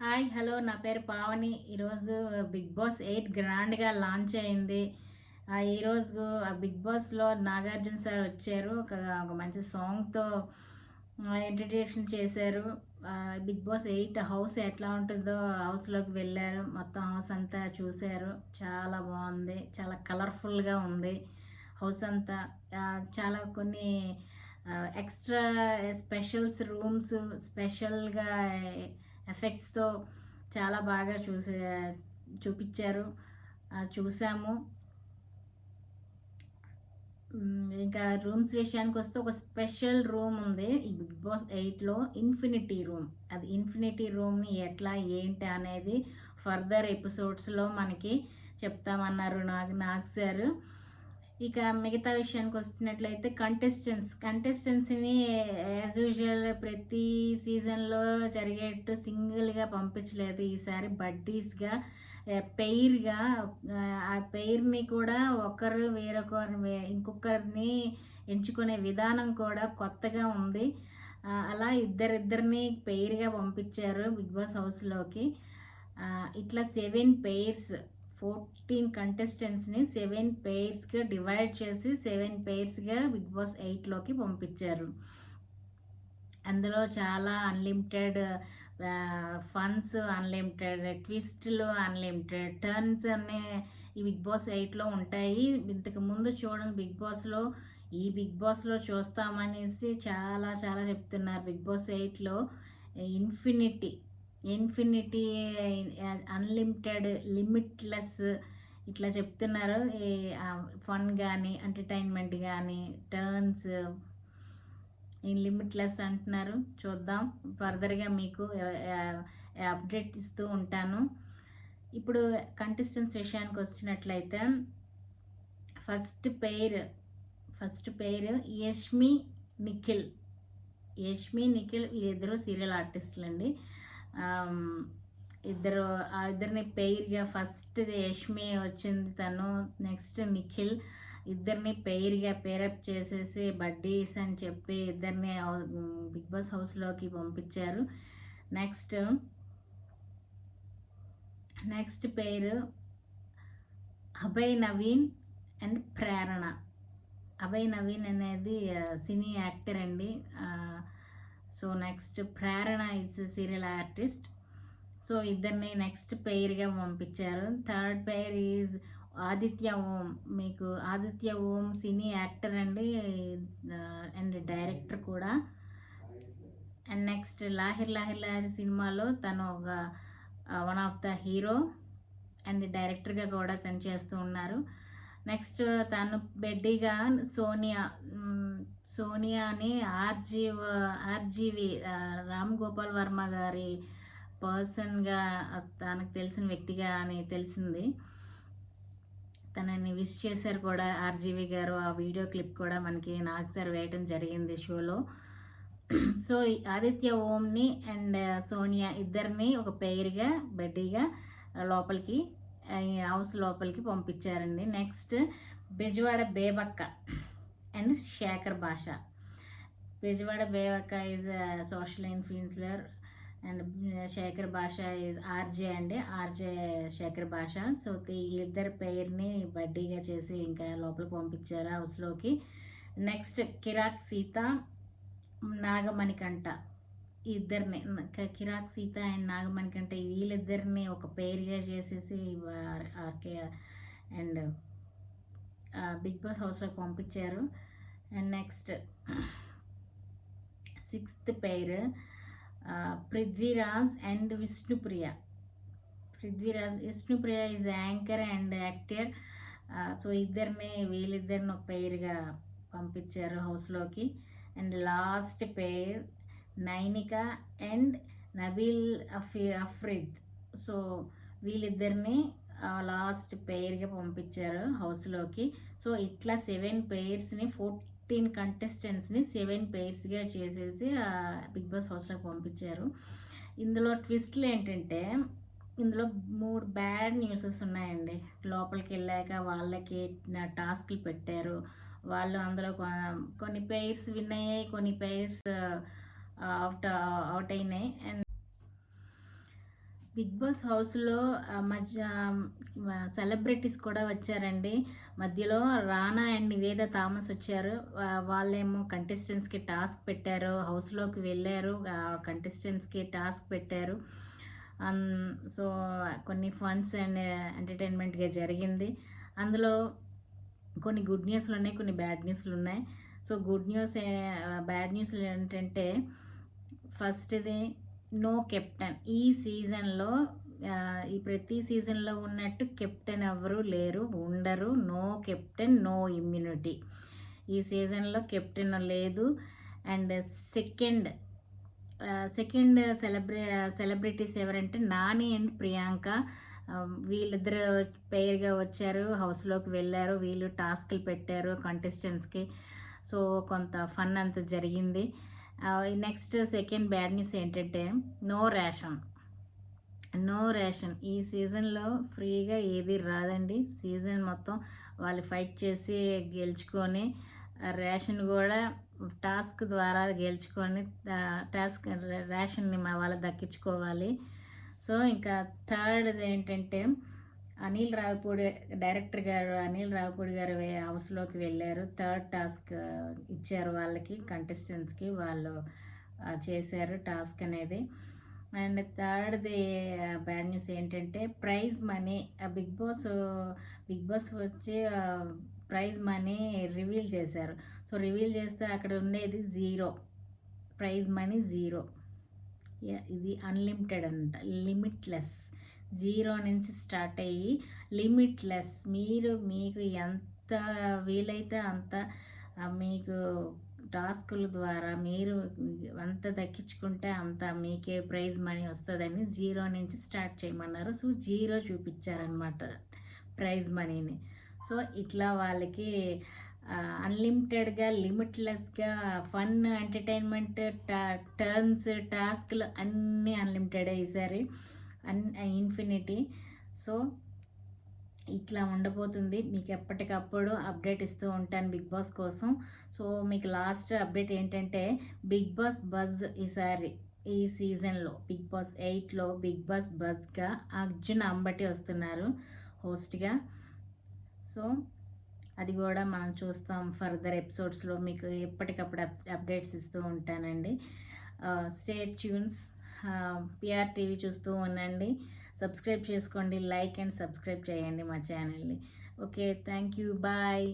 Hi hello. నా పేరు పావని. ఈరోజు బిగ్ బాస్ ఎయిట్ గ్రాండ్గా లాంచ్ అయింది. ఈరోజు ఆ బిగ్ బాస్లో నాగార్జున సార్ వచ్చారు. ఒక ఒక మంచి సాంగ్తో ఇంట్రడక్షన్ చేశారు. బిగ్ బాస్ ఎయిట్ హౌస్ ఎట్లా ఉంటుందో హౌస్లోకి వెళ్ళారు. మొత్తం హౌస్ అంతా చూశారు. చాలా బాగుంది. చాలా కలర్ఫుల్గా ఉంది హౌస్ అంతా. చాలా కొన్ని ఎక్స్ట్రా స్పెషల్స్ రూమ్స్ స్పెషల్గా ఎఫెక్ట్స్తో చాలా బాగా చూసే చూపించారు చూసాము. ఇంకా రూమ్స్ విషయానికి వస్తే ఒక స్పెషల్ రూమ్ ఉంది. ఈ బిగ్ బాస్ ఎయిట్లో ఇన్ఫినిటీ రూమ్. అది ఇన్ఫినిటీ రూమ్ని ఎట్లా ఏంటి అనేది ఫర్దర్ ఎపిసోడ్స్లో మనకి చెప్తామన్నారు నాగ్ నాగ్ సార్. ఇక మిగతా విషయానికి వస్తున్నట్లయితే కంటెస్టెంట్స్ కంటెస్టెంట్స్ని యాజ్ యూజువల్ ప్రతి సీజన్లో జరిగేట్టు సింగిల్గా పంపించలేదు. ఈసారి బడ్డీస్గా పెయిర్గా ఆ పెయిర్ని కూడా ఒకరు వేరొకరు ఇంకొకరిని ఎంచుకునే విధానం కూడా కొత్తగా ఉంది. అలా ఇద్దరిద్దరిని పెయిర్గా పంపించారు బిగ్ బాస్ హౌస్లోకి. ఇట్లా సెవెన్ పెయిర్స్ ఫోర్టీన్ కంటెస్టెంట్స్ని సెవెన్ పెయిర్స్గా డివైడ్ చేసి సెవెన్ పెయిర్స్గా బిగ్ బాస్ ఎయిట్లోకి పంపించారు. అందులో చాలా అన్లిమిటెడ్ ఫండ్స్ అన్లిమిటెడ్ ట్విస్ట్లు అన్లిమిటెడ్ టర్న్స్ అనే ఈ బిగ్ బాస్ ఎయిట్లో ఉంటాయి. ఇంతకు ముందు చూడండి బిగ్ బాస్లో ఈ బిగ్ బాస్లో చూస్తామనేసి చాలా చాలా చెప్తున్నారు బిగ్ బాస్ ఎయిట్లో ఇన్ఫినిటీ ఇన్ఫినిటీ అన్లిమిటెడ్ లిమిట్లెస్ ఇట్లా చెప్తున్నారు. ఈ ఫన్ కానీ ఎంటర్టైన్మెంట్ కానీ టర్న్స్ లిమిట్లెస్ అంటున్నారు. చూద్దాం. ఫర్దర్గా మీకు అప్డేట్ ఇస్తూ ఉంటాను. ఇప్పుడు కంటెస్టెంట్స్ విషయానికి వచ్చినట్లయితే ఫస్ట్ పేరు ఫస్ట్ పేరు యష్మి నిఖిల్. యష్మి నిఖిల్ వీళ్ళిద్దరూ సీరియల్ ఆర్టిస్టులు అండి ఇద్దరు ఆ ఇద్దరిని పెయిర్గా ఫస్ట్ యష్మి వచ్చింది తను నెక్స్ట్ నిఖిల్. ఇద్దరిని పెయిర్గా పేరప్ చేసేసి బడ్డీస్ అని చెప్పి ఇద్దరిని బిగ్ బాస్ హౌస్లోకి పంపించారు. Next next pair Abhay Naveen and Prerana. Abhay Naveen అనేది సినీ యాక్టర్ అండి. So next Prerana is serial artist. So ఇద్దరిని నెక్స్ట్ పేరుగా పంపించారు. Third pair is Aditya Om. మీకు ఆదిత్య ఓం సినీ యాక్టర్ అండి అండ్ డైరెక్టర్ కూడా. అండ్ నెక్స్ట్ లాహిర్ లాహిర్ లాహిర్ సినిమాలో తను ఒక one of the hero and డైరెక్టర్గా కూడా తను చేస్తూ ఉన్నారు. నెక్స్ట్ తను బెడ్డీగా సోనియా సోనియాని ఆర్జీవ్ ఆర్జీవి రామ్ గోపాల్ వర్మ గారి పర్సన్గా తనకు తెలిసిన వ్యక్తిగా అని తెలిసింది. తనని విష్ చేశారు కూడా ఆర్జీవి గారు. ఆ వీడియో క్లిప్ కూడా మనకి నాకు సార్ వేయటం జరిగింది షోలో. సో ఆదిత్య ఓంని అండ్ సోనియా ఇద్దరిని ఒక పేరుగా బెడ్డీగా లోపలికి హౌస్ లోపలికి పంపించారండి. Next Bezawada Bebakka and Shekhar Basha. Bezawada Bebakka is social influencer and Shekhar Basha is RJ అండి. ఆర్జే శేఖర్ భాష. సో ఇద్దరు పేరుని బడ్డీగా చేసి ఇంకా లోపలికి పంపించారు హౌస్లోకి నెక్స్ట్ కిరాక్ సీత నాగమణికంఠ. ఇద్దరిని. క- కిరాక్ సీత అండ్ నాగమణికంట వీళ్ళిద్దరిని ఒక పేరుగా చేసేసి R- RK and big boss హౌస్లోకి పంపించారు. And next sixth pair Prithviraj and Vishnupriya. Prithviraj Vishnupriya is anchor and actor. So ఇద్దరిని వీళ్ళిద్దరిని ఒక పేరుగా పంపించారు హౌస్లోకి. And last pair Nainika and Nabeel అఫీ Afridi. So వీళ్ళిద్దరిని లాస్ట్ పెయిర్గా పంపించారు హౌస్లోకి. సో ఇట్లా సెవెన్ పెయిర్స్ని ఫోర్టీన్ కంటెస్టెంట్స్ని సెవెన్ పెయిర్స్గా చేసేసి బిగ్ బాస్ హౌస్లోకి పంపించారు. ఇందులో ట్విస్ట్లు ఏంటంటే ఇందులో మూడు బ్యాడ్ న్యూసెస్ ఉన్నాయండి. లోపలికి వెళ్ళాక వాళ్ళకి టాస్క్లు పెట్టారు. వాళ్ళు అందులో కొన్ని పెయిర్స్ విన్ అయ్యాయి కొన్ని పెయిర్స్ అవుట్ అవుట్ uh, అయినాయి. అండ్ బిగ్ బాస్ హౌస్లో మధ్య um, సెలబ్రిటీస్ కూడా వచ్చారండి. మధ్యలో రానా అండ్ నివేద థామస్ వచ్చారు. వాళ్ళేమో కంటెస్టెంట్స్కి టాస్క్ పెట్టారు. హౌస్లోకి వెళ్ళారు. కంటెస్టెంట్స్కి టాస్క్ పెట్టారు. Um, అన్- సో కొన్ని ఫండ్స్ అండ్ ఎంటర్టైన్మెంట్గా జరిగింది. అందులో కొన్ని గుడ్ న్యూస్లు ఉన్నాయి కొన్ని బ్యాడ్ న్యూస్లు ఉన్నాయి. సో గుడ్ న్యూస్ బ్యాడ్ న్యూస్లు ఏంటంటే ఫస్ట్ది నో కెప్టెన్. ఈ సీజన్లో ఈ ప్రతి సీజన్లో ఉన్నట్టు కెప్టెన్ ఎవరు లేరు ఉండరు. No captain no immunity. ఈ సీజన్లో కెప్టెన్ లేదు. అండ్ సెకండ్ సెకండ్ సెలబ్రి సెలబ్రిటీస్ ఎవరంటే నాని అండ్ ప్రియాంక. వీళ్ళిద్దరు పేరుగా వచ్చారు హౌస్లోకి వెళ్ళారు వీళ్ళు టాస్క్లు పెట్టారు కంటెస్టెంట్స్కి. సో కొంత ఫన్ అంత జరిగింది. నెక్స్ట్ సెకండ్ బ్యాడ్ న్యూస్ ఏంటంటే నో రేషన్ నో రేషన్ ఈ సీజన్లో ఫ్రీగా ఏది రాదండి. సీజన్ మొత్తం వాళ్ళు ఫైట్ చేసి గెలుచుకొని రేషన్ కూడా టాస్క్ ద్వారా గెలుచుకొని టాస్క్ రేషన్ని మా వాళ్ళు దక్కించుకోవాలి. సో ఇంకా థర్డ్ ఏంటంటే అనిల్ రావిపూడి డైరెక్టర్ గారు అనిల్ రావిపూడి గారు హౌస్లోకి వెళ్ళారు. థర్డ్ టాస్క్ ఇచ్చారు వాళ్ళకి కంటెస్టెంట్స్కి వాళ్ళు చేశారు టాస్క్ అనేది. అండ్ థర్డ్ది బ్యాడ్ న్యూస్ ఏంటంటే prize money big boss big boss వచ్చి ప్రైజ్ మనీ రివీల్ చేశారు. సో రివీల్ చేస్తే అక్కడ ఉండేది జీరో. Prize money zero. ఇది అన్లిమిటెడ్ అంట లిమిట్లెస్. జీరో నుంచి స్టార్ట్ అయ్యి లిమిట్లెస్. మీరు మీకు ఎంత వీలైతే అంత మీకు టాస్కుల ద్వారా మీరు అంత దక్కించుకుంటే అంత మీకే ప్రైజ్ మనీ వస్తుందని జీరో నుంచి స్టార్ట్ చేయమన్నారు. సో జీరో చూపించారనమాట ప్రైజ్ మనీని. సో ఇట్లా వాళ్ళకి అన్లిమిటెడ్గా లిమిట్లెస్గా ఫన్ ఎంటర్టైన్మెంట్ టర్న్స్ టాస్క్లు అన్నీ అన్లిమిటెడ్ ఈసారి అన్ ఇన్ఫినిటీ. సో ఇట్లా ఉండబోతుంది. మీకు ఎప్పటికప్పుడు అప్డేట్ ఇస్తూ ఉంటాను బిగ్ బాస్ కోసం. సో మీకు లాస్ట్ అప్డేట్ ఏంటంటే బిగ్ బాస్ బజ్ ఈసారి ఈ సీజన్లో బిగ్ బాస్ ఎయిట్లో బిగ్ బాస్ బజ్గా అర్జున్ అంబటి వస్తున్నారు హోస్ట్గా. సో అది కూడా మనం చూస్తాం ఫర్దర్ ఎపిసోడ్స్లో. మీకు ఎప్పటికప్పుడు అప్ అప్డేట్స్ ఇస్తూ ఉంటానండి. Stay tunes. పిఆర్ టీవీ చూస్తూ ఉండండి. సబ్స్క్రైబ్ చేసుకోండి. లైక్ అండ్ సబ్స్క్రైబ్ చేయండి మా ఛానల్ని ఓకే థ్యాంక్ యూ బాయ్